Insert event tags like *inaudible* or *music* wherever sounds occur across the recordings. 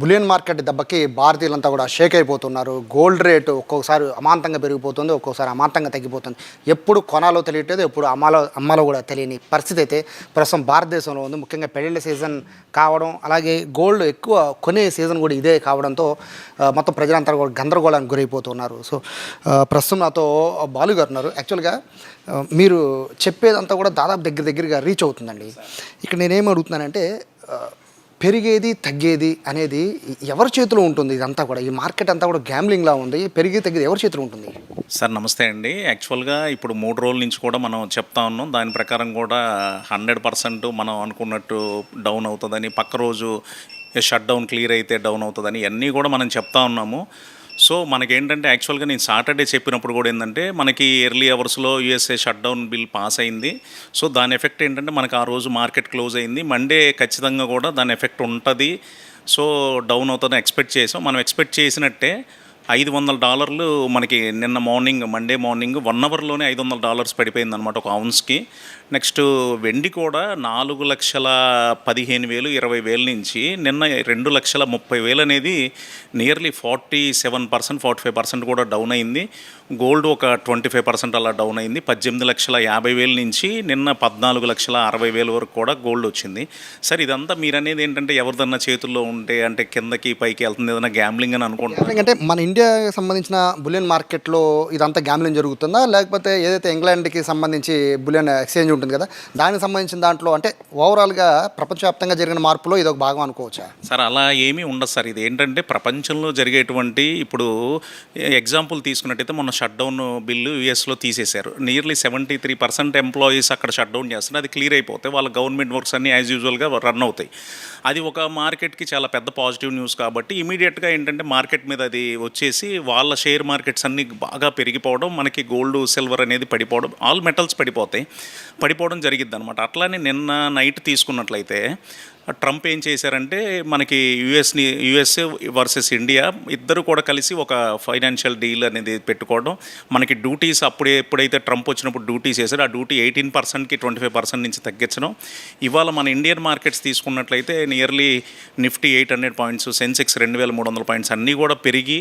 Bullion market దెబ్బకి భారతీయులంతా కూడా షేక్ అయిపోతున్నారు. గోల్డ్ రేటు ఒక్కొక్కసారి అమాంతంగా పెరిగిపోతుంది ఒక్కొక్కసారి అమాంతంగా తగ్గిపోతుంది. ఎప్పుడు కొనాలో తెలియట్లేదు ఎప్పుడు అమ్మాలో అమ్మాలో కూడా తెలియని పరిస్థితి అయితే ప్రస్తుతం భారతదేశంలో ఉంది. ముఖ్యంగా పెళ్ళిళ్ళ సీజన్ కావడం అలాగే గోల్డ్ ఎక్కువ కొనే సీజన్ కూడా ఇదే కావడంతో మొత్తం ప్రజలంతా కూడా గందరగోళానికి గురైపోతున్నారు. సో ప్రస్తుతం నాతో బాలు గారు ఉన్నారు. యాక్చువల్గా మీరు చెప్పేదంతా కూడా దాదాపు దగ్గర దగ్గరగా రీచ్ అవుతుందండి. ఇక్కడ నేనేం అడుగుతున్నానంటే పెరిగేది తగ్గేది అనేది ఎవరి చేతిలో ఉంటుంది ఇదంతా కూడా? ఈ మార్కెట్ అంతా కూడా గ్యామ్లింగ్లా ఉంది. పెరిగి తగ్గేది ఎవరి చేతిలో ఉంటుంది? సార్ నమస్తే అండి. యాక్చువల్గా ఇప్పుడు మూడు రోజుల నుంచి కూడా మనం చెప్తా ఉన్నాం. దాని ప్రకారం కూడా హండ్రెడ్ పర్సెంట్ మనం అనుకున్నట్టు డౌన్ అవుతుందని పక్క రోజు షట్ డౌన్ క్లియర్ అయితే డౌన్ అవుతుందని ఇవన్నీ కూడా మనం చెప్తా ఉన్నాము. సో మనకేంటంటే యాక్చువల్గా నేను సాటర్డే చెప్పినప్పుడు కూడా ఏంటంటే మనకి ఎర్లీ అవర్స్లో USA shut down bill pass అయింది. సో దాని ఎఫెక్ట్ ఏంటంటే మనకు ఆ రోజు మార్కెట్ క్లోజ్ అయింది. మండే ఖచ్చితంగా కూడా దాని ఎఫెక్ట్ ఉంటుంది. సో డౌన్ అవుతుందని ఎక్స్పెక్ట్ చేసాం. మనం ఎక్స్పెక్ట్ చేసినట్టే ఐదు వందల డాలర్లు మనకి నిన్న మార్నింగ్ మండే మార్నింగ్ వన్ అవర్లోనే ఐదు వందల డాలర్స్ పడిపోయింది అనమాట ఒక అవున్స్కి నెక్స్ట్ వెండి కూడా నాలుగు లక్షల పదిహేను వేలు ఇరవై వేల నుంచి నిన్న రెండు లక్షల ముప్పై వేలు అనేది nearly forty seven percent forty five percent కూడా డౌన్ అయింది. గోల్డ్ ఒక ట్వంటీ ఫైవ్ పర్సెంట్ అలా డౌన్ అయింది. పద్దెనిమిది లక్షల యాభై వేల నుంచి నిన్న పద్నాలుగు లక్షల అరవై వేల వరకు కూడా గోల్డ్ వచ్చింది. సార్ ఇదంతా మీరు అనేది ఏంటంటే ఎవరిదన్నా చేతుల్లో ఉంటే అంటే కిందకి పైకి వెళ్తుంది ఏదైనా గ్యాంబ్లింగ్ అని అనుకుంటున్నాను అంటే మన ఇండియాకి సంబంధించిన బులియన్ మార్కెట్లో ఇదంతా గ్యాంబ్లింగ్ జరుగుతుందా? లేకపోతే ఏదైతే ఇంగ్లాండ్కి సంబంధించి బులియన్ ఎక్స్చేంజ్ ఉంటుంది కదా. దానికి సంబంధించిన దాంట్లో అంటే ఓవరాల్గా ప్రపంచవ్యాప్తంగా జరిగిన మార్పులో ఇది ఒక భాగం అనుకోవచ్చా? సార్ అలా ఏమీ ఉండదు సార్. ఇది ఏంటంటే ప్రపంచంలో జరిగేటువంటి ఇప్పుడు ఎగ్జాంపుల్ తీసుకున్నట్టయితే మొన్న షట్ డౌన్ బిల్లు యూఎస్లో తీసేశారు. Nearly seventy three percent employees అక్కడ షట్ డౌన్ చేస్తున్నారు. అది క్లియర్ అయిపోతే వాళ్ళ గవర్నమెంట్ వర్క్స్ అన్ని యాజ్ యూజువల్గా రన్ అవుతాయి. అది ఒక మార్కెట్కి చాలా పెద్ద పాజిటివ్ న్యూస్ కాబట్టి ఇమీడియట్గా ఏంటంటే మార్కెట్ మీద అది వచ్చేసి వాళ్ళ షేర్ మార్కెట్స్ అన్ని బాగా పెరిగిపోవడం మనకి గోల్డ్ సిల్వర్ అనేది పడిపోవడం ఆల్ మెటల్స్ పడిపోతాయి. పడిపోవడం జరిగిద్ది అనమాట అట్లానే నిన్న నైట్ తీసుకున్నట్లయితే ట్రంప్ ఏం చేశారంటే మనకి యుఎస్ని యుఎస్ఏ వర్సెస్ ఇండియా ఇద్దరు కూడా కలిసి ఒక ఫైనాన్షియల్ డీల్ అనేది పెట్టుకోవడం మనకి డ్యూటీస్ అప్పుడే ఎప్పుడైతే ట్రంప్ వచ్చినప్పుడు డ్యూటీస్ చేశారో ఆ డ్యూటీ ఎయిటీన్ పర్సెంట్కి ట్వంటీ ఫైవ్ పర్సెంట్ నుంచి తగ్గించడం. ఇవాళ మన ఇండియన్ మార్కెట్స్ తీసుకున్నట్లయితే nearly Nifty eight hundred points Sensex రెండు వేల మూడు వందల పాయింట్స్ అన్నీ కూడా పెరిగి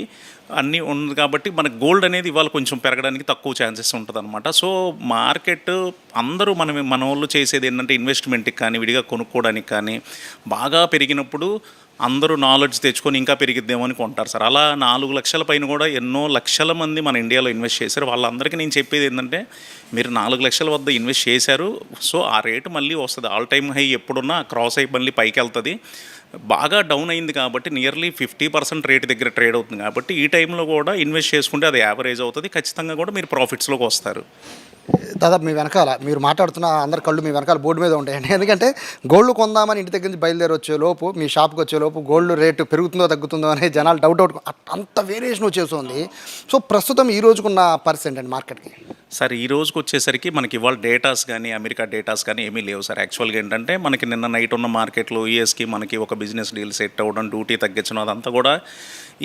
అన్నీ ఉంది కాబట్టి మనకి గోల్డ్ అనేది ఇవాళ కొంచెం పెరగడానికి తక్కువ ఛాన్సెస్ ఉంటుంది అనమాట సో మార్కెట్ అందరూ మనం మన వాళ్ళు చేసేది ఏంటంటే ఇన్వెస్ట్మెంట్కి కానీ విడిగా కొనుక్కోవడానికి కానీ బాగా పెరిగినప్పుడు అందరూ నాలెడ్జ్ తెచ్చుకొని ఇంకా పెరిగిద్దేమో అని కొంటారు సార్. అలా నాలుగు లక్షల పైన కూడా ఎన్నో లక్షల మంది మన ఇండియాలో ఇన్వెస్ట్ చేశారు. వాళ్ళందరికీ నేను చెప్పేది ఏంటంటే మీరు నాలుగు లక్షల వద్ద ఇన్వెస్ట్ చేశారు సో ఆ రేటు మళ్ళీ వస్తుంది. ఆల్ టైమ్ హై ఎప్పుడున్నా క్రాస్ అయి మళ్ళీ పైకి వెళ్తుంది బాగా డౌన్ అయింది కాబట్టి నియర్లీ ఫిఫ్టీ పర్సెంట్ రేట్ దగ్గర ట్రేడ్ అవుతుంది కాబట్టి ఈ టైంలో కూడా ఇన్వెస్ట్ చేసుకుంటే అది యావరేజ్ అవుతుంది. ఖచ్చితంగా కూడా మీరు ప్రాఫిట్స్లోకి వస్తారు. దాదాపు మీ వెనకాల మీరు మాట్లాడుతున్న అందరి కళ్ళు మీ వెనకాల బోర్డు మీద ఉంటాయండి. *laughs* ఎందుకంటే గోల్డ్ కొందామని ఇంటి దగ్గర నుంచి బయలుదేరి వచ్చే లోపు మీ షాప్కి వచ్చే లోపు గోల్డ్ రేటు పెరుగుతుందో తగ్గుతుందో అనే జనాలు డౌట్ అవుట్ అంత వేరియేషన్ వచ్చేస్తుంది. సో ప్రస్తుతం ఈ రోజుకున్న పరిస్థితి అండి మార్కెట్కి సార్ ఈ రోజుకి వచ్చేసరికి మనకి ఇవాళ డేటాస్ కానీ అమెరికా డేటాస్ కానీ ఏమీ లేవు సార్. యాక్చువల్గా ఏంటంటే మనకి నిన్న నైట్ ఉన్న మార్కెట్లో యూఎస్కి మనకి ఒక బిజినెస్ డీల్ సెట్ అవ్వడం డ్యూటీ తగ్గించడం అదంతా కూడా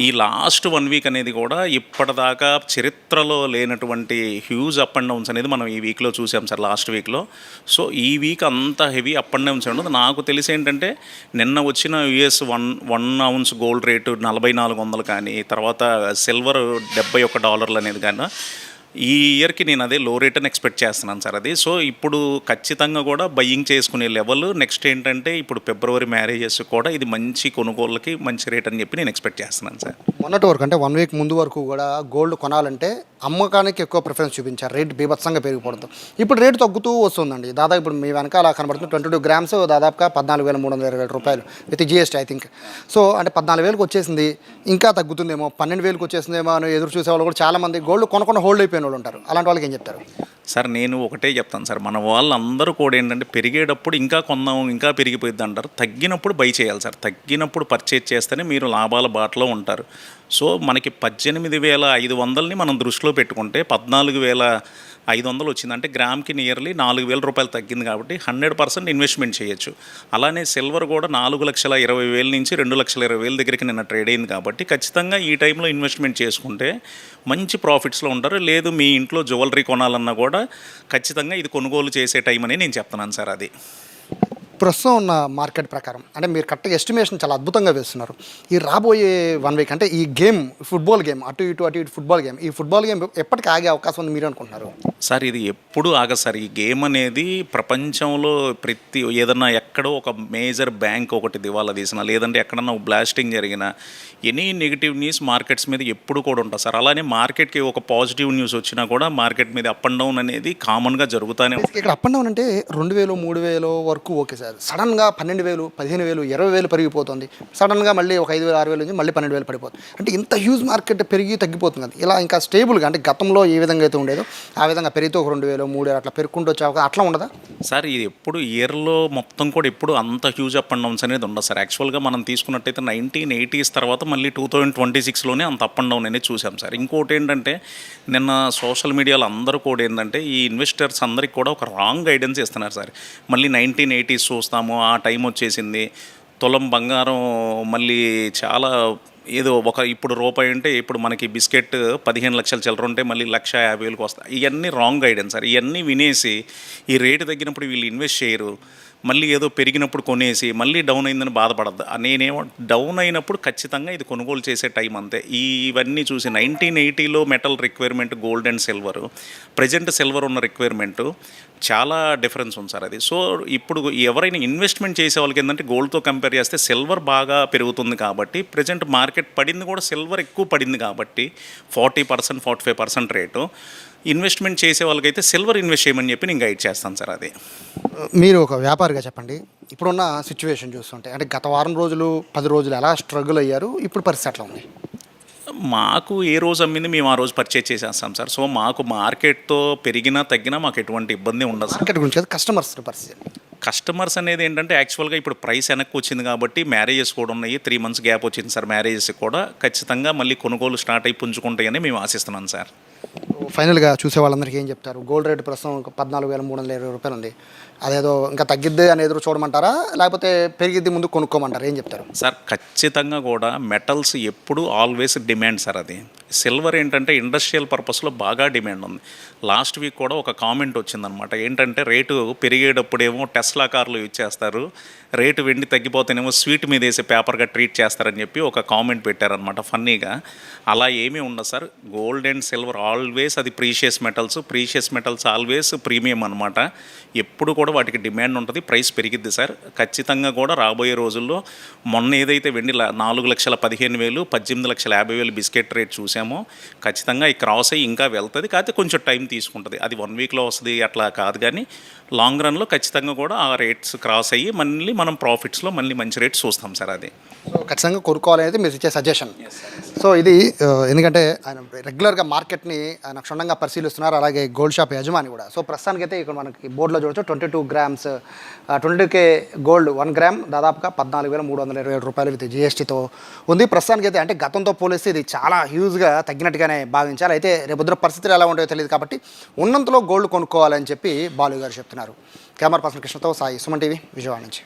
ఈ లాస్ట్ వన్ వీక్ అనేది కూడా ఇప్పటిదాకా చరిత్రలో లేనటువంటి హ్యూజ్ అప్ అండ్ డౌన్స్ అనేది మనం ఈ వీక్లో చూసాం సార్ లాస్ట్ వీక్లో. సో ఈ వీక్ అంత హెవీ అప్ అండ్ డౌన్స్ ఉండదు. నాకు తెలిసి ఏంటంటే నిన్న వచ్చిన US one one ounce gold rate నలభై నాలుగు వందలు కానీ తర్వాత సిల్వర్ డెబ్బై ఒక్క డాలర్లు అనేది కానీ ఈ ఇయర్కి నేను అదే లో రిటర్న్ ఎక్స్పెక్ట్ చేస్తున్నాను సార్ అది. సో ఇప్పుడు ఖచ్చితంగా కూడా బయ్యింగ్ చేసుకునే లెవెల్ నెక్స్ట్ ఏంటంటే ఇప్పుడు ఫిబ్రవరి మ్యారేజెస్ కూడా ఇది మంచి కొనుగోళ్ళకి మంచి రేట్ అని చెప్పి నేను ఎక్స్పెక్ట్ చేస్తున్నాను సార్. మొన్నటి వరకు అంటే వన్ వీక్ ముందు వరకు కూడా గోల్డ్ కొనాలంటే అమ్మకానికి ఎక్కువ ప్రిఫరెన్స్ చూపించారు. రేట్ బీభత్సంగా పెరిగిపోవడంతో. ఇప్పుడు రేటు తగ్గుతూ వస్తుందండి. దాదాపు ఇప్పుడు మీ వెనక అలా కనబడుతుంది. ట్వంటీ టూ గ్రామ్స్ దాదాపుగా పద్నాలుగు వేల మూడు వందల ఇరవై రూపాయలు with GST I think so అంటే పద్నాలుగు వేలకు వచ్చేసింది. ఇంకా తగ్గుతుందేమో పన్నెండు వేలకు వచ్చేసిందేమో అని ఎదురు చూసే వాళ్ళు కూడా చాలామంది గోల్డ్ కొనకుండా హోల్డ్ అయిపోయిన వాళ్ళు ఉంటారు. అలాంటి వాళ్ళకి ఏం చెప్తారు? సార్ నేను ఒకటే చెప్తాను సార్. మన వాళ్ళందరూ కూడా ఏంటంటే పెరిగేటప్పుడు ఇంకా కొందాం ఇంకా పెరిగిపోయింది అంటారు. తగ్గినప్పుడు బై చేయాలి సార్. తగ్గినప్పుడు పర్చేజ్ చేస్తేనే మీరు లాభాల బాటలో ఉంటారు. సో మనకి పద్దెనిమిది వేల ఐదు వందలని మనం దృష్టిలో పెట్టుకుంటే పద్నాలుగు వేల ఐదు వందలు వచ్చింది అంటే గ్రామ్కి నియర్లీ నాలుగు వేల రూపాయలు తగ్గింది కాబట్టి హండ్రెడ్ పర్సెంట్ ఇన్వెస్ట్మెంట్ చేయొచ్చు. అలానే సిల్వర్ కూడా నాలుగు లక్షల ఇరవై వేల నుంచి రెండు లక్షల ఇరవై వేల దగ్గరికి నిన్న ట్రేడ్ అయింది కాబట్టి ఖచ్చితంగా ఈ టైంలో ఇన్వెస్ట్మెంట్ చేసుకుంటే మంచి ప్రాఫిట్స్లో ఉంటారు. లేదు మీ ఇంట్లో జ్యువెలరీ కొనాలన్నా కూడా ఖచ్చితంగా ఇది కొనుగోలు చేసే టైం అని నేను చెప్తున్నాను సార్ అది. ప్రస్తుతం ఉన్న మార్కెట్ ప్రకారం అంటే మీరు కరెక్ట్గా ఎస్టిమేషన్ చాలా అద్భుతంగా వేస్తున్నారు. ఈ రాబోయే వన్ వీక్ అంటే ఈ గేమ్ ఫుట్బాల్ గేమ్ అటు ఇటు అటు ఇటు ఫుట్బాల్ గేమ్ ఈ ఫుట్బాల్ గేమ్ ఎప్పటికి ఆగే అవకాశం ఉంది మీరు అనుకుంటున్నారు? సార్ ఇది ఎప్పుడు ఆగదు సార్. ఈ గేమ్ అనేది ప్రపంచంలో ప్రతి ఏదన్నా ఎక్కడో ఒక మేజర్ బ్యాంక్ ఒకటి దివాలా తీసినా లేదంటే ఎక్కడన్నా బ్లాస్టింగ్ జరిగినా ఎనీ నెగిటివ్ న్యూస్ మార్కెట్స్ మీద ఎప్పుడు కూడా ఉంటుంది సార్. అలానే మార్కెట్కి ఒక పాజిటివ్ న్యూస్ వచ్చినా కూడా మార్కెట్ మీద అప్ అండ్ డౌన్ అనేది కామన్గా జరుగుతూనే ఉంటుంది. ఇక్కడ అప్ అండ్ డౌన్ అంటే రెండు వేలు మూడు వేలు వరకు ఓకే సార్. సడన్గా పన్నెండు వేలు పదిహేను వేలు ఇరవై వేలు పెరిగిపోతుంది. సడన్గా మళ్ళీ ఒక ఐదు వేలు ఆరు వేలు నుంచి మళ్ళీ పన్నెండు వేలు పడిపోతుంది. అంటే ఇంత హ్యూజ్ మార్కెట్ పెరిగి తగ్గిపోతుంది కదా. ఇలా ఇంకా స్టేబుల్గా అంటే గతంలో ఏ విధంగా అయితే ఉండేదో ఆ విధంగా పెరిగితే ఒక రెండు వేలు మూడు వేలు అట్లా పెరుగుకుంటూ వచ్చే అవకాశం అట్లా ఉండదా? సార్ ఇది ఎప్పుడు ఇయర్లో మొత్తం కూడా ఎప్పుడు అంత హ్యూజ్ అప్ అండ్ డౌన్స్ అనేది ఉండదు సార్. యాక్చువల్గా మనం తీసుకున్నట్టయితే నైన్టీన్ ఎయిటీస్ తర్వాత మళ్ళీ టూ థౌజండ్ ట్వంటీ సిక్స్లోనే అంత అప్ అండ్ డౌన్ అనేది చూసాం సార్. ఇంకోటి ఏంటంటే నిన్న సోషల్ మీడియాలో అందరూ కూడా ఏంటంటే ఈ ఇన్వెస్టర్స్ అందరికి కూడా ఒక రాంగ్ గైడెన్స్ ఇస్తున్నారు సార్. మళ్ళీ నైన్టీన్ ఎయిటీస్ చూస్తాము ఆ టైం వచ్చేసింది. తులం బంగారం మళ్ళీ చాలా ఏదో ఒక ఇప్పుడు రూపాయి ఉంటే ఇప్పుడు మనకి బిస్కెట్ పదిహేను లక్షల చిల్లర ఉంటే మళ్ళీ లక్ష యాభై వేలకు వస్తాయి. ఇవన్నీ రాంగ్ గైడెన్స్ సార్. ఇవన్నీ వినేసి ఈ రేటు తగ్గినప్పుడు వీళ్ళు ఇన్వెస్ట్ చేయరు. మళ్ళీ ఏదో పెరిగినప్పుడు కొనేసి మళ్ళీ డౌన్ అయిందని బాధపడద్దు. నేనేమో డౌన్ అయినప్పుడు ఖచ్చితంగా ఇది కొనుగోలు చేసే టైం అంతే. ఇవన్నీ చూసి nineteen ఎయిటీలో metal requirement gold and silver present silver ఉన్న రిక్వైర్మెంట్ చాలా డిఫరెన్స్ ఉంది సార్ అది. సో ఇప్పుడు ఎవరైనా ఇన్వెస్ట్మెంట్ చేసే వాళ్ళకి ఏంటంటే గోల్డ్తో కంపేర్ చేస్తే సిల్వర్ బాగా పెరుగుతుంది కాబట్టి ప్రజెంట్ మార్కెట్ పడింది కూడా సిల్వర్ ఎక్కువ పడింది కాబట్టి forty percent forty five percent rate. Investment చేసే వాళ్ళకైతే సిల్వర్ ఇన్వెస్ట్ చేయమని చెప్పి నేను గైడ్ చేస్తాను సార్ అది. మీరు ఒక వ్యాపారిగా చెప్పండి. ఇప్పుడున్న సిచ్యువేషన్ చూస్తుంటే అంటే గత వారం రోజులు పది రోజులు ఎలా స్ట్రగుల్ అయ్యారు? ఇప్పుడు పరిస్థితి ఎట్లా ఉంది? మాకు ఏ రోజు అమ్మింది మేము ఆ రోజు పర్చేజ్ చేసేస్తాం సార్. సో మాకు మార్కెట్తో పెరిగినా తగ్గినా మాకు ఎటువంటి ఇబ్బంది ఉండదు సార్. మార్కెట్ గురించి కస్టమర్స్ పరిస్థితి కస్టమర్స్ అనేది ఏంటంటే యాక్చువల్గా ఇప్పుడు ప్రైస్ వెనక్కి వచ్చింది కాబట్టి మ్యారేజెస్ కూడా ఉన్నాయి. త్రీ మంత్స్ గ్యాప్ వచ్చింది సార్. మ్యారేజెస్ కూడా ఖచ్చితంగా మళ్ళీ కొనుగోలు స్టార్ట్ అయి పుంజుకుంటాయని మేము ఆశిస్తున్నాం సార్. ఫైనల్గా చూసే వాళ్ళందరికీ ఏం చెప్తారు? గోల్డ్ రేట్ ప్రస్తుతం ఒక పద్నాలుగు వేల మూడు వందల ఇరవై రూపాయలు ఉంది అదేదో ఇంకా తగ్గిద్ది అని ఎదురు చూడమంటారా? లేకపోతే పెరిగిద్ది ముందు కొనుక్కోమంటారా? ఏం చెప్తారు? సార్ ఖచ్చితంగా కూడా మెటల్స్ ఎప్పుడు ఆల్వేస్ డిమాండ్ సార్ అది. సిల్వర్ ఏంటంటే ఇండస్ట్రియల్ పర్పస్లో బాగా డిమాండ్ ఉంది. లాస్ట్ వీక్ కూడా ఒక కామెంట్ వచ్చిందనమాట ఏంటంటే రేటు పెరిగేటప్పుడేమో టెస్లా కార్లు యూజ్ చేస్తారు. రేటు వెండి తగ్గిపోతేనేమో స్వీట్ మీద వేసే పేపర్గా ట్రీట్ చేస్తారని చెప్పి ఒక కామెంట్ పెట్టారనమాట ఫన్నీగా. అలా ఏమీ ఉండదు sir. Gold and silver always అది precious metals. Precious metals always premium అనమాట ఎప్పుడు కూడా వాటికి డిమాండ్ ఉంటుంది. ప్రైస్ పెరిగిద్ది సార్. ఖచ్చితంగా కూడా రాబోయే రోజుల్లో మొన్న ఏదైతే వెండి నాలుగు లక్షల పదిహేను వేలు పద్దెనిమిది లక్షల యాభై వేలు బిస్కెట్ రేట్ చేసామో ఖచ్చితంగా ఈ క్రాస్ అయ్యి ఇంకా వెళ్తుంది. కాకపోతే కొంచెం టైం తీసుకుంటుంది. అది వన్ వీక్లో వస్తుంది అట్లా కాదు కానీ లాంగ్ రన్లో ఖచ్చితంగా కూడా ఆ రేట్స్ క్రాస్ అయ్యి మళ్ళీ మనం ప్రాఫిట్స్లో మళ్ళీ మంచి రేట్స్ చూస్తాం సార్ అది. సో ఖచ్చితంగా కొనుక్కోవాలనేది మీరు ఇచ్చే సజెషన్ సో ఇది ఎందుకంటే ఆయన రెగ్యులర్గా మార్కెట్ని ఆయన క్షుణ్ణంగా పరిశీలిస్తున్నారు. అలాగే గోల్డ్ షాప్ యజమాని కూడా. సో ప్రస్తుతానికైతే ఇక్కడ మనకి బోర్డులో చూడొచ్చు twenty two grams twenty K gold one gram దాదాపుగా పద్నాలుగు వేల మూడు వందల ఇరవై ఏడు రూపాయలు విత్ జిఎస్టీతో ఉంది. ప్రస్తుతానికైతే అంటే గతంతో పోలిస్తే ఇది చాలా హ్యూజ్గా తగ్గినట్టుగానే భావించాలి. అయితే రేపొద్దున పరిస్థితులు ఎలా ఉంటాయో తెలియదు కాబట్టి ఉన్నంతలో గోల్డ్ కొనుక్కోవాలని చెప్పి బాలు గారు చెప్తున్నారు. కెమెరా పర్సన్ కృష్ణతో సాయి సుమన్ టీవీ విజయవాడ నుంచి.